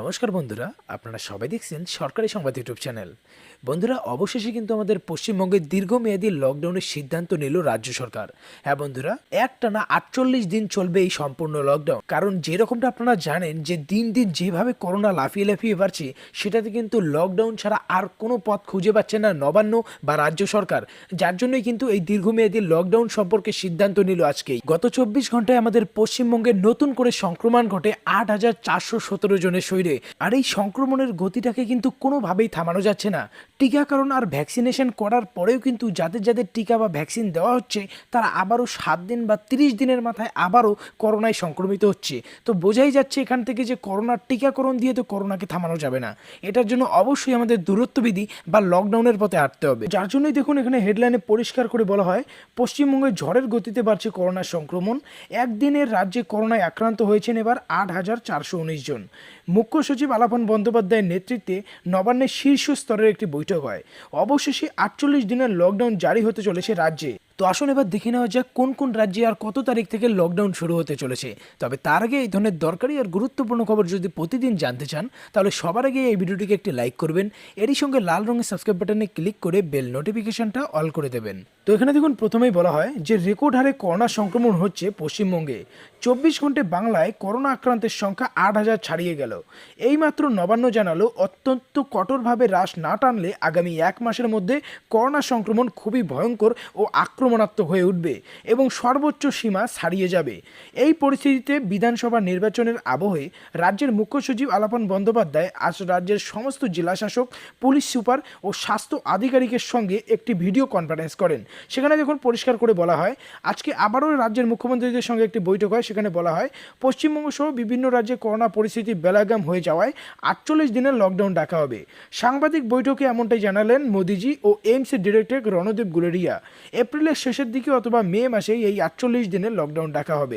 নমস্কার বন্ধুরা, আপনারা সবাই দেখছেন সরকারি সংবাদ ইউটিউব চ্যানেল। বন্ধুরা, অবশেষে কিন্তু আমাদের পশ্চিমবঙ্গের দীর্ঘমেয়াদী লকডাউনের সিদ্ধান্ত নিল রাজ্য সরকার। হ্যাঁ বন্ধুরা, একটানা আটচল্লিশ দিন চলবে এই সম্পূর্ণ লকডাউন। কারণ যেরকমটা আপনারা জানেন যে দিন দিন যেভাবে করোনা লাফিয়ে লাফিয়ে বাড়ছে, সেটাতে কিন্তু লকডাউন ছাড়া আর কোনো পথ খুঁজে পাচ্ছে না নবান্ন বা রাজ্য সরকার। যার জন্যই কিন্তু এই দীর্ঘমেয়াদী লকডাউন সম্পর্কে সিদ্ধান্ত নিল আজকেই। গত চব্বিশ ঘন্টায় আমাদের পশ্চিমবঙ্গে নতুন করে সংক্রমণ ঘটে আট হাজার চারশো সতেরো জনের শরীরে। আর এই সংক্রমণের গতিটাকে কিন্তু কোনোভাবেই থামানো যাচ্ছে না। টিকাকরণ আর ভ্যাকসিনেশন করার পরেও কিন্তু যাদের যাদের টিকা বা ভ্যাকসিন দেওয়া হচ্ছে, তারা আবারও সাত দিন বা তিরিশ দিনের মাথায় আবারও করোনায় সংক্রমিত হচ্ছে। তো বোঝাই যাচ্ছে এখান থেকে যে করোনার টিকাকরণ দিয়ে তো করোনাকে থামানো যাবে না। এটার জন্য অবশ্যই আমাদের দূরত্ববিধি বা লকডাউনের পথে হাঁটতে হবে। যার জন্যই দেখুন এখানে হেডলাইনে পরিষ্কার করে বলা হয়, পশ্চিমবঙ্গে ঝড়ের গতিতে বাড়ছে করোনার সংক্রমণ। একদিনের রাজ্যে করোনায় আক্রান্ত হয়েছেন এবার আট হাজার চারশো উনিশ জন। মুখ্য সচিব আলাপন বন্দ্যোপাধ্যায়ের নেতৃত্বে নবান্নের শীর্ষ স্তরের একটি বৈঠক হয়। অবশেষে আটচল্লিশ দিনের লকডাউন জারি হতে চলেছে রাজ্যে। তো আসুন এবার দেখে নেওয়া যাক কোন কোন রাজ্যে আর কত তারিখ থেকে লকডাউন শুরু হতে চলেছে। তবে তার আগে এই ধরনের দরকারি আর গুরুত্বপূর্ণ খবর যদি প্রতিদিন জানতে চান, তাহলে সবার আগে এই ভিডিওটিকে একটি লাইক করবেন, এরই সঙ্গে লাল রঙের সাবস্ক্রাইব বাটনে ক্লিক করে বেল নোটিফিকেশনটা অল করে দেবেন। তো এখানে দেখুন, প্রথমেই বলা হয় যে রেকর্ড হারে করোনা সংক্রমণ হচ্ছে পশ্চিমবঙ্গে। চব্বিশ ঘন্টায় বাংলায় করোনা আক্রান্তের সংখ্যা আট হাজার ছাড়িয়ে গেল। এইমাত্র নবান্ন জানালো, অত্যন্ত কঠোরভাবে হ্রাস না টানলে আগামী এক মাসের মধ্যে করোনা সংক্রমণ খুবই ভয়ঙ্কর ও আক্রমণাত্মক হয়ে উঠবে এবং সর্বোচ্চ সীমা ছাড়িয়ে যাবে। এই পরিস্থিতিতে বিধানসভা নির্বাচনের আবহে রাজ্যের মুখ্য সচিব আলাপন বন্দ্যোপাধ্যায় আজ রাজ্যের সমস্ত জেলাশাসক, পুলিশ সুপার ও স্বাস্থ্য আধিকারিকের সঙ্গে একটি ভিডিও কনফারেন্স করেন। সেখানে দেখুন পরিষ্কার করে বলা হয়, আজকে আবারও রাজ্যের মুখ্যমন্ত্রীদের সঙ্গে একটি বৈঠক হয়। সেখানে বলা হয়, পশ্চিমবঙ্গ সহ বিভিন্ন রাজ্যে করোনা পরিস্থিতি বেলাগাম হয়ে যাওয়ায় আটচল্লিশ দিনের লকডাউন ডাকা হবে। সাংবাদিক বৈঠকে এমনটাই জানালেন মোদিজি ও এইমসের ডিরেক্টর রণদীপ গুলেরিয়া। শেষের দিকে অথবা মে মাসেই এই আটচল্লিশ দিনের লকডাউন ডাকা হবে।